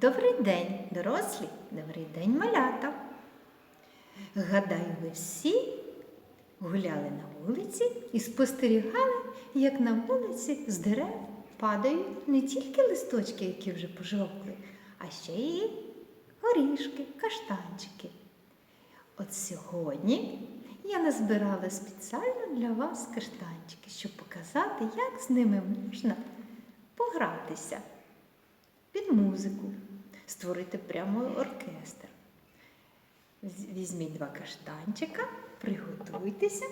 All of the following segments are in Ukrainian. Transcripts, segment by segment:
Добрий день, дорослі, добрий день, малята. Гадаю, ви всі гуляли на вулиці і спостерігали, як на вулиці з дерев падають не тільки листочки, які вже пожовкли, а ще й горішки, каштанчики. От сьогодні я назбирала спеціально для вас каштанчики, щоб показати, як з ними можна погратися під музику, створити прямо оркестр. Візьміть два каштанчика, приготуйтеся.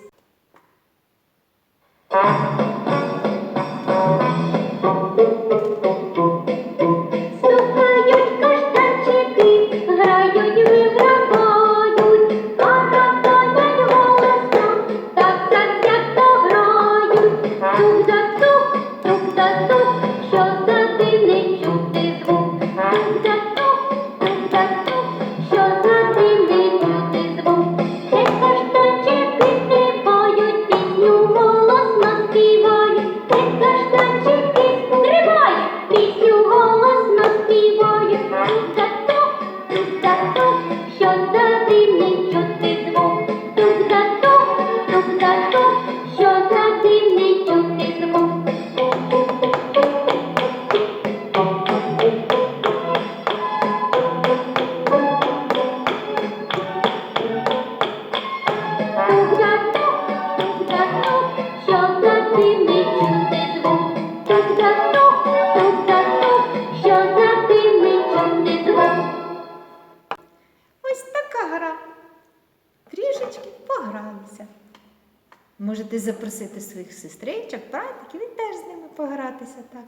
Ось така гра. Трішечки погралися. Можете запросити своїх сестричок, братиків і теж з ними погратися так.